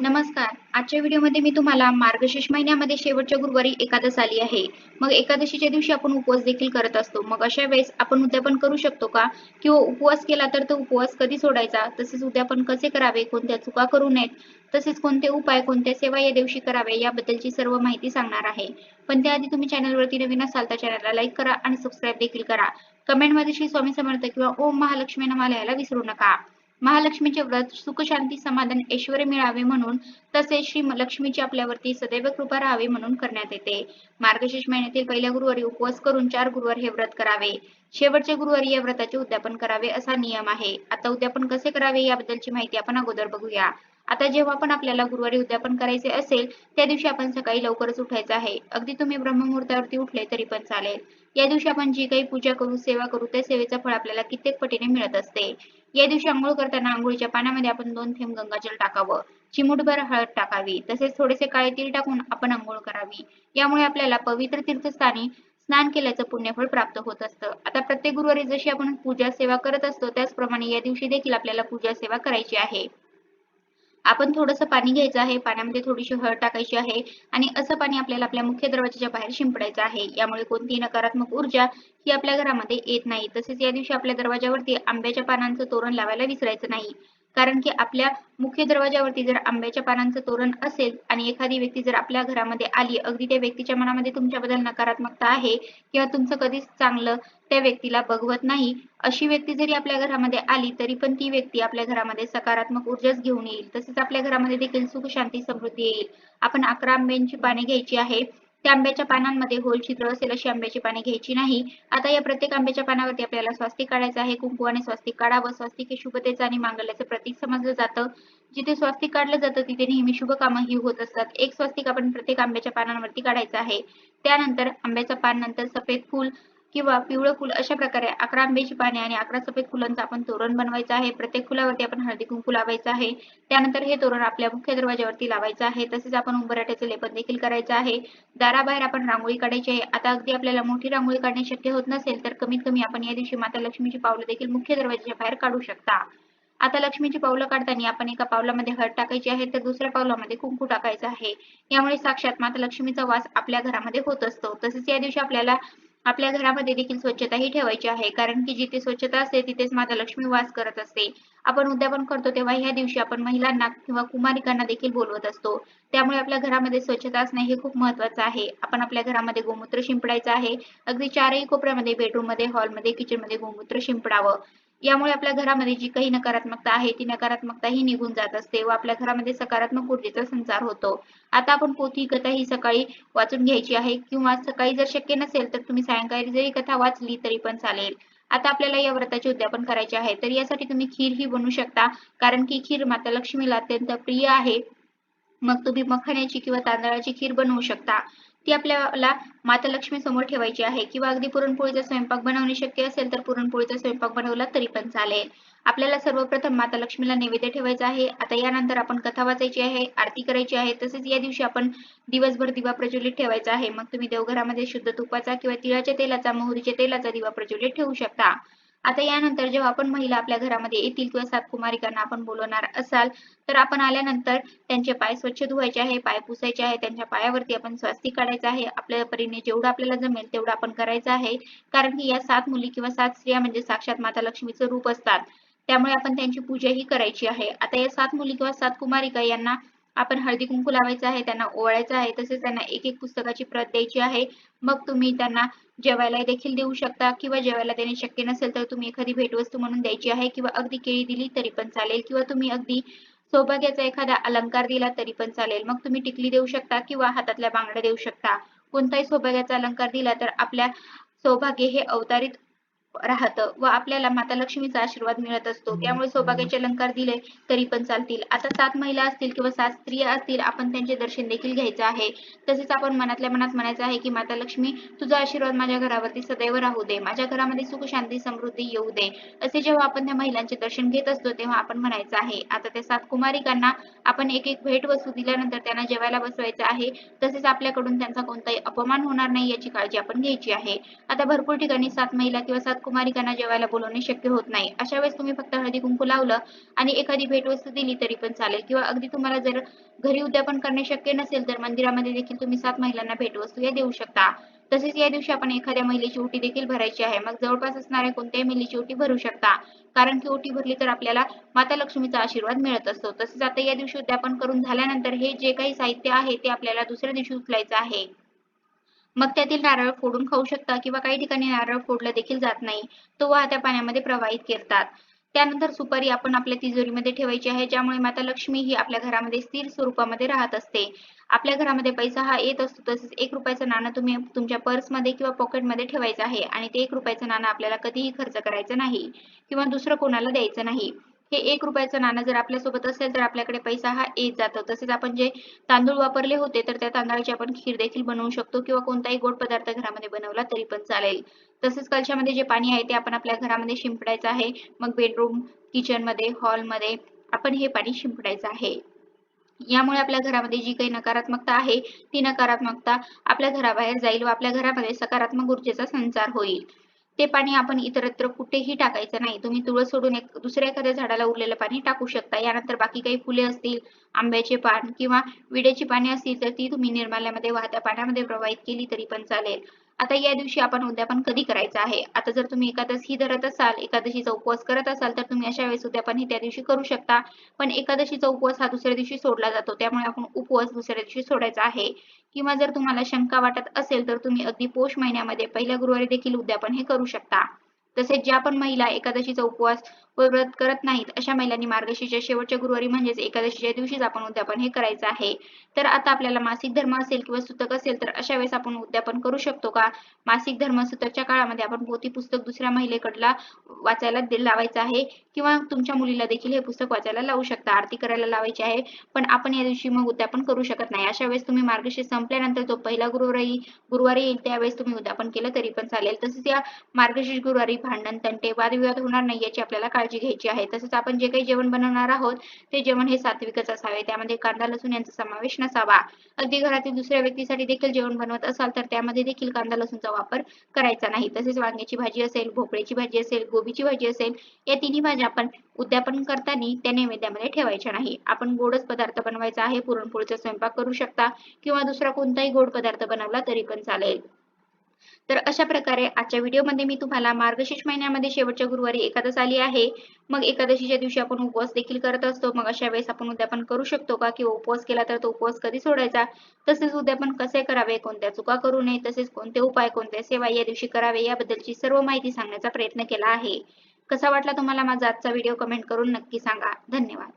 नमस्कार. आजच्या व्हिडिओमध्ये मी तुम्हाला मार्गशीर्ष महिन्यामध्ये शेवटच्या गुरुवारी एकादश आली आहे. मग एकादशीच्या दिवशी आपण उपवास देखील करत असतो. मग अशा वेळेस आपण उद्यापन करू शकतो का? किंवा उपवास केला तर तो उपवास कधी सोडायचा? तसेच उद्यापन कसे करावे? कोणत्या चुका करू नयेत? तसेच कोणते उपाय कोणत्या सेवा या दिवशी करावे? याबद्दलची सर्व माहिती सांगणार आहे. पण त्याआधी तुम्ही चॅनलवरती नवीन असाल तर चॅनलला लाईक करा आणि सबस्क्राईब देखील करा. कमेंटमध्ये श्री स्वामी समर्थ किंवा ओम महालक्ष्मी नमः लिहायला विसरू नका. महालक्ष्मीचे व्रत सुख शांती समाधान ऐश्वर मिळावे म्हणून तसेच श्री लक्ष्मीची आपल्यावरती सदैव कृपा राहावी म्हणून करण्यात येते. मार्गशीर्ष महिन्यातील पहिल्या गुरुवारी उपवास करून चार गुरुवार हे व्रत करावे. शेवटच्या गुरुवारी या व्रताचे उद्यापन करावे असा नियम आहे. आता उद्यापन कसे करावे याबद्दलची माहिती आपण अगोदर बघूया. आता जेव्हा आपण आपल्याला गुरुवारी उद्यापन करायचे असेल त्या दिवशी आपण सकाळी लवकरच उठायचं आहे. अगदी तुम्ही ब्रह्ममुहूर्तावरती उठले तरी पण चालेल. या दिवशी आपण जी काही पूजा करू सेवा करू त्या सेवेचं फळ आपल्याला कित्येक पटीने मिळत असते. या दिवशी आंघोळ करताना आंघोळीच्या पाण्यामध्ये आपण दोन थेंब गंगाजल टाकावं. चिमूटभर हळद टाकावी. तसेच थोडेसे काळे तीळ टाकून आपण आंघोळ करावी. यामुळे आपल्याला पवित्र तीर्थस्थानी स्नान केल्याचं पुण्यफळ प्राप्त होत असतं. आता प्रत्येक गुरुवारी जशी आपण पूजा सेवा करत असतो त्याचप्रमाणे या दिवशी देखील आपल्याला पूजा सेवा करायची आहे. आपण थोडंसं पाणी घ्यायचं आहे पाण्यामध्ये थोडीशी हळद टाकायची आहे आणि असं पाणी आपल्याला आपल्या मुख्य दरवाजाच्या बाहेर शिंपडायचं आहे. यामुळे कोणतीही नकारात्मक ऊर्जा ही आपल्या घरामध्ये येत नाही. तसेच या दिवशी आपल्या दरवाजावरती आंब्याच्या पानांचं तोरण लावायला विसरायचं नाही. कारण की आपल्या मुख्य दरवाजावरती जर आंब्याच्या पानांचं तोरण असेल आणि एखादी व्यक्ती जर आपल्या घरामध्ये आली अगदी त्या व्यक्तीच्या मनामध्ये तुमच्याबद्दल नकारात्मकता आहे किंवा तुमचं कधीच चांगलं त्या व्यक्तीला बघवत नाही अशी व्यक्ती जरी आपल्या घरामध्ये आली तरी पण ती व्यक्ती आपल्या घरामध्ये सकारात्मक ऊर्जाच घेऊन येईल. तसेच आपल्या घरामध्ये देखील सुख शांती समृद्धी येईल. आपण अकरा आंब्यांची पाने घ्यायची आहे. त्या आंब्याच्या पानांमध्ये गोल छिद्र असेल अशी आंब्याची पाने घ्यायची नाही. आता या प्रत्येक आंब्याच्या पानावरती आपल्याला स्वास्तिक काढायचं आहे. कुंकू आणि स्वास्तिक काढावं. स्वास्तिक हे शुभतेचं आणि मांगल्याचं प्रतीक समजलं जातं. जिथे स्वास्तिक काढलं जातं तिथे नेहमी शुभ कामही होत असतात. एक स्वास्तिक आपण प्रत्येक आंब्याच्या पानांवरती काढायचं आहे. त्यानंतर आंब्याचं पान नंतर सफेद फूल किंवा पिवळं फुल अशा प्रकारे अकरा आंब्याची पाने आणि अकरा सफेद फुलांचं आपण तोरण बनवायचं आहे. प्रत्येक फुलावरती आपण हळदी कुंकू लावायचं आहे. त्यानंतर हे तोरण आपल्या मुख्य दरवाज्यावरती लावायचं आहे. तसेच आपण उंबराट्याचं लेपन देखील करायचं आहे. दाराबाहेर आपण रांगोळी काढायची आहे. आता अगदी आपल्याला मोठी रांगोळी काढणे शक्य होत नसेल तर कमीत कमी आपण या दिवशी माता लक्ष्मीची पावलं देखील मुख्य दरवाजाच्या बाहेर काढू शकता. आता लक्ष्मीची पावलं काढताना आपण एका पावलामध्ये हळद टाकायची आहे तर दुसऱ्या पावलामध्ये कुंकू टाकायचं आहे. यामुळे साक्षात माता लक्ष्मीचा वास आपल्या घरामध्ये होत असतो. तसेच या दिवशी आपल्याला आपल्या घरामध्ये देखील स्वच्छता ही ठेवायची आहे. कारण की जिथे स्वच्छता असते तिथेच माता लक्ष्मी वास करत असते. आपण उद्यापन करतो तेव्हा ह्या दिवशी आपण महिलांना किंवा कुमारिकांना देखील बोलवत असतो. त्यामुळे आपल्या घरामध्ये स्वच्छता असणे हे खूप महत्वाचं आहे. आपण आपल्या घरामध्ये गोमूत्र शिंपडायचं आहे. अगदी चारही कोपऱ्यामध्ये बेडरूममध्ये हॉलमध्ये किचनमध्ये गोमूत्र शिंपडावं. यामुळे आपल्या घरामध्ये जी काही नकारात्मकता आहे ती नकारात्मकता ही निघून जात असते व आपल्या घरामध्ये सकारात्मक ऊर्जेचा संचार होतो. आता आपण पोथी कथा ही सकाळी वाचून घ्यायची आहे किंवा सकाळी जर शक्य नसेल तर तुम्ही सायंकाळी जरी कथा वाचली तरी पण चालेल. आता आपल्याला या व्रताचे उद्यापन करायचे आहे तर यासाठी तुम्ही खीर ही बनवू शकता कारण की खीर माता लक्ष्मीला अत्यंत प्रिय आहे. मग तुम्ही मखण्याची किंवा तांदळाची खीर बनवू शकता. ती आपल्याला माता लक्ष्मी समोर ठेवायची आहे. किंवा अगदी पुरणपोळीचा स्वयंपाक बनवणे शक्य असेल तर पुरणपोळीचा स्वयंपाक बनवला तरी पण चालेल. आपल्याला सर्वप्रथम माता लक्ष्मीला नैवेद्य ठेवायचा आहे. आता यानंतर आपण कथा वाचायची आहे आरती करायची आहे. तसेच या दिवशी आपण दिवसभर दिवा प्रज्वलित ठेवायचा आहे. मग तुम्ही देवघरामध्ये शुद्ध तुपाचा किंवा तिळाच्या तेलाचा मोहरीच्या तेलाचा दिवा प्रज्वलित ठेवू शकता. आता यानंतर जेव्हा आपण महिला आपल्या घरामध्ये येतील किंवा सात कुमारिकांना आपण बोलवणार असाल तर आपण आल्यानंतर त्यांचे पाय स्वच्छ धुवायचे आहे पाय पुसायचे आहे त्यांच्या पायावरती आपण स्वास्तिक काढायचं आहे आपल्या परीने जेवढं आपल्याला जमेल तेवढं आपण करायचं आहे. कारण की या सात मुली किंवा सात स्त्रिया म्हणजे साक्षात माता लक्ष्मीचं रूप असतात. त्यामुळे आपण त्यांची पूजा ही करायची आहे. आता या सात मुली किंवा सात कुमारिका यांना आपण हळदी कुंकू लावायचं आहे त्यांना ओवाळायचं आहे तसेच त्यांना एक एक पुस्तकाची प्रत द्यायची आहे. मग तुम्ही त्यांना जेवायला देखील देऊ शकता किंवा जेवायला देणे शक्य नसेल तर तुम्ही एखादी भेटवस्तू म्हणून द्यायची आहे किंवा अगदी केळी दिली तरी पण चालेल किंवा तुम्ही अगदी सौभाग्याचा एखादा अलंकार दिला तरी पण चालेल. मग तुम्ही टिकली देऊ शकता किंवा हातातल्या बांगड्या देऊ शकता. कोणताही सौभाग्याचा अलंकार दिला तर आपल्या सौभाग्य हे अवतारित राहतं व आपल्याला माता लक्ष्मीचा आशीर्वाद मिळत असतो. त्यामुळे सौभाग्याचे अलंकार दिले तरी पण चालतील. आता सात महिला असतील किंवा सात स्त्रिया असतील आपण त्यांचे दर्शन देखील घ्यायचं आहे. तसेच आपण मनातल्या मनात म्हणायचं आहे की माता लक्ष्मी तुझा आशीर्वाद माझ्या घरावरती सदैव राहू दे. माझ्या घरामध्ये सुख शांती समृद्धी येऊ दे. असे जेव्हा आपण त्या महिलांचे दर्शन घेत असतो तेव्हा आपण म्हणायचं आहे आता त्या सात कुमारिकांना आपण एक एक भेट वस्तू दिल्यानंतर त्यांना जेवायला बसवायचं आहे. तसेच आपल्याकडून त्यांचा कोणताही अपमान होणार नाही याची काळजी आपण घ्यायची आहे. आता भरपूर ठिकाणी सात महिला किंवा सात कुमारिकांना जेवायला बोलवणे शक्य होत नाही. अशा वेळेस तुम्ही फक्त हळदी कुंकू लावलं आणि एखादी भेटवस्तू दिली तरी पण चालेल. किंवा अगदी तुम्हाला जर घरी उद्यापन करणे शक्य नसेल तर मंदिरामध्ये देखील तुम्ही सात महिलांना भेटवस्तू या देऊ शकता. तसेच या दिवशी आपण एखाद्या महिलेची ओटी देखील भरायची आहे. मग जवळपास असणाऱ्या कोणत्याही महिलेची ओटी भरू शकता. कारण की ओटी भरली तर आपल्याला माता लक्ष्मीचा आशीर्वाद मिळत असतो. तसेच आता या दिवशी उद्यापन करून झाल्यानंतर हे जे काही साहित्य आहे ते आपल्याला दुसऱ्या दिवशी उचलायचं आहे. मग त्यातील नारळ फोडून खाऊ शकता किंवा काही ठिकाणी नारळ फोडलं देखील जात नाही तो वाहत्या पाण्यामध्ये प्रवाहित करतात. त्यानंतर सुपारी आपण आपल्या तिजोरीमध्ये ठेवायची आहे ज्यामुळे माता लक्ष्मी ही आपल्या घरामध्ये स्थिर स्वरूपामध्ये राहत असते. आपल्या घरामध्ये पैसा हा येत असतो तसेच एक रुपयाचं नाणं तुम्ही तुमच्या पर्समध्ये किंवा पॉकेटमध्ये ठेवायचं आहे आणि ते एक रुपयाचं नाणं आपल्याला कधीही खर्च करायचं नाही किंवा दुसरं कोणाला द्यायचं नाही. हे एक रुपयाचं नाणं जर आपल्यासोबत असेल तर आपल्याकडे पैसा हा येत जातो. तसेच आपण जे तांदूळ वापरले होते तर त्या तांदळाची आपण खीर देखील बनवू शकतो किंवा कोणताही गोड पदार्थ घरामध्ये बनवला तरी पण चालेल. तसेच कलशामध्ये जे पाणी आहे ते आपण आपल्या घरामध्ये शिंपडायचं आहे. मग बेडरूम किचनमध्ये हॉलमध्ये आपण हे पाणी शिंपडायचं आहे. यामुळे आपल्या घरामध्ये जी काही नकारात्मकता आहे ती नकारात्मकता आपल्या घराबाहेर जाईल व आपल्या घरामध्ये सकारात्मक ऊर्जेचा संचार होईल. ते पाणी आपण इतरत्र कुठेही टाकायचं नाही. तुम्ही तुळस सोडून एक दुसऱ्या एखाद्या झाडाला उरलेलं पाणी टाकू शकता. यानंतर बाकी काही फुले असतील आंब्याचे पान किंवा विड्याची पाने असतील तर ती तुम्ही निर्माल्यामध्ये वाहत्या पाण्यामध्ये प्रवाहित केली तरी पण चालेल. आता या दिवशी आपण उद्यापन कधी करायचं आहे? आता जर तुम्ही एकादशी धरत असाल एकादशीचा उपवास करत असाल तर तुम्ही अशा वेळेस उद्यापन हे त्या दिवशी करू शकता. पण एकादशीचा उपवास हा दुसऱ्या दिवशी सोडला जातो. त्यामुळे आपण उपवास दुसऱ्या दिवशी सोडायचा आहे. किंवा जर तुम्हाला शंका वाटत असेल तर तुम्ही अगदी पौष महिन्यामध्ये पहिल्या गुरुवारी देखील उद्यापन हे करू शकता. तसेच ज्या पण महिला एकादशीचा उपवास व व्रत करत नाहीत अशा महिलांनी मार्गशीर्षच्या शेवटच्या गुरुवारी म्हणजेच एकादशीच्या दिवशीच आपण उद्यापन हे करायचं आहे. तर आता आपल्याला मासिक धर्म असेल किंवा सुतक असेल तर अशा वेळेस आपण उद्यापन करू शकतो का? मासिक धर्म सुतकच्या काळामध्ये आपण पोथी पुस्तक दुसऱ्या महिलेकडला वाचायला लावायचं आहे किंवा तुमच्या मुलीला देखील हे पुस्तक वाचायला लावू शकता आरती करायला लावायची आहे पण आपण या दिवशी मग उद्यापन करू शकत नाही. अशा वेळेस तुम्ही मार्गशीर्ष संपल्यानंतर जो पहिला गुरुवारी गुरुवारी येईल त्यावेळेस तुम्ही उद्यापन केलं तरी पण चालेल. तसेच या मार्गशीर्ष गुरुवारी भांडण तंटे वादविवाद होणार नाही याची आपल्याला काळजी घ्यायची आहे. तसेच आपण जे काही जेवण बनवणार आहोत ते जेवण हे सात्विकच असावे. त्यामध्ये कांदा लसूण यांचा समावेश नसावा. अगदी घरातील दुसऱ्या व्यक्तीसाठी देखील जेवण बनवत असाल तर त्यामध्ये देखील कांदा लसूणचा वापर करायचा नाही. तसेच वांग्याची भाजी असेल भोपळ्याची भाजी असेल गोबीची भाजी असेल या तिन्ही भाज्या आपण उद्यापन करताना त्या नैवेद्यामध्ये ठेवायच्या नाही. आपण गोडच पदार्थ बनवायचा आहे पुरणपोळीचा स्वयंपाक करू शकता किंवा दुसरा कोणताही गोड पदार्थ बनवला तरी पण चालेल. तर अशा प्रकारे आजच्या व्हिडिओमध्ये मी तुम्हाला मार्गशीर्ष महिन्यामध्ये शेवटच्या गुरुवारी एकादश आली आहे. मग एकादशीच्या दिवशी आपण उपवास देखील करत असतो. मग अशा वेळेस आपण उद्यापन करू शकतो का? किंवा उपवास केला तर तो उपवास कधी सोडायचा? तसेच उद्यापन कसे करावे? कोणत्या चुका करू नये? तसेच कोणते उपाय कोणत्या सेवा या दिवशी करावे? याबद्दलची सर्व माहिती सांगण्याचा प्रयत्न केला आहे. कसा वाटला तुम्हाला माझा आजचा व्हिडिओ? कमेंट करून नक्की सांगा. धन्यवाद.